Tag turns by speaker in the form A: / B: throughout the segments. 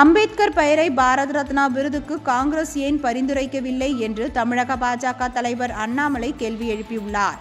A: அம்பேத்கர் பெயரை பாரத் ரத்னா விருதுக்கு காங்கிரஸ் ஏன் பரிந்துரைக்கவில்லை என்று தமிழக பாஜக தலைவர் அண்ணாமலை கேள்வி எழுப்பியுள்ளார்.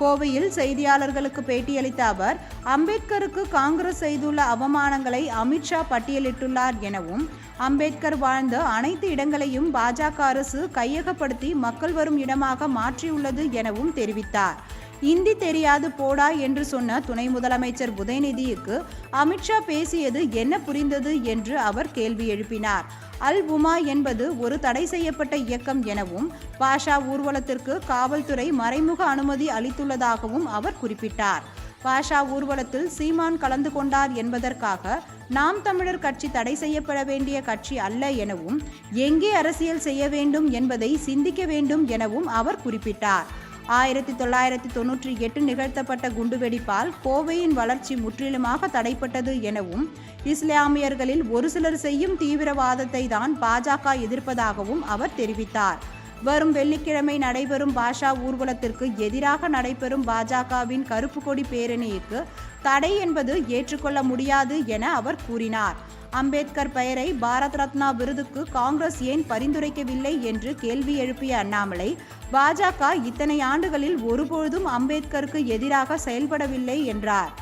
A: கோவையில் செய்தியாளர்களுக்கு பேட்டியளித்த அவர் அம்பேத்கருக்கு காங்கிரஸ் செய்துள்ள அவமானங்களை அமித்ஷா பட்டியலிட்டுள்ளார் எனவும் அம்பேத்கர் வாழ்ந்த அனைத்து இடங்களையும் பாஜக அரசு கையகப்படுத்தி மக்கள் வரும் இடமாக மாற்றியுள்ளது எனவும் தெரிவித்தார். இந்தி தெரியாது போடா என்று சொன்ன துணை முதலமைச்சர் உதயநிதிக்கு அமித்ஷா பேசியது என்ன புரிந்தது என்று அவர் கேள்வி எழுப்பினார். அல் உமா என்பது ஒரு தடை செய்யப்பட்ட இயக்கம் எனவும் பாஷா ஊர்வலத்திற்கு காவல்துறை மறைமுக அனுமதி அளித்துள்ளதாகவும் அவர் குறிப்பிட்டார். பாஷா ஊர்வலத்தில் சீமான் கலந்து கொண்டார் என்பதற்காக நாம் தமிழர் கட்சி தடை செய்யப்பட வேண்டிய கட்சி அல்ல எனவும் எங்கே அரசியல் செய்ய வேண்டும் என்பதை சிந்திக்க வேண்டும் எனவும் அவர் குறிப்பிட்டார். ஆயிரத்தி தொள்ளாயிரத்தி தொன்னூற்றி எட்டு நிகழ்த்தப்பட்ட குண்டுவெடிப்பால் கோவையின் வளர்ச்சி முற்றிலுமாக தடைப்பட்டது எனவும் இஸ்லாமியர்களில் ஒரு சிலர் செய்யும் தீவிரவாதத்தை தான் பாஜக எதிர்ப்பதாகவும் அவர் தெரிவித்தார். வரும் வெள்ளிக்கிழமை நடைபெறும் பாஷா ஊர்வலத்திற்கு எதிராக நடைபெறும் பாஜகவின் கருப்பு கொடி பேரணிக்கு தடை என்பது ஏற்றுக்கொள்ள முடியாது என அவர் கூறினார். அம்பேத்கர் பெயரை பாரத் ரத்னா விருதுக்கு காங்கிரஸ் ஏன் பரிந்துரைக்கவில்லை என்று கேள்வி எழுப்பிய அண்ணாமலை பாஜக இத்தனை ஆண்டுகளில் ஒருபொழுதும் அம்பேத்கருக்கு எதிராக செயல்படவில்லை என்றார்.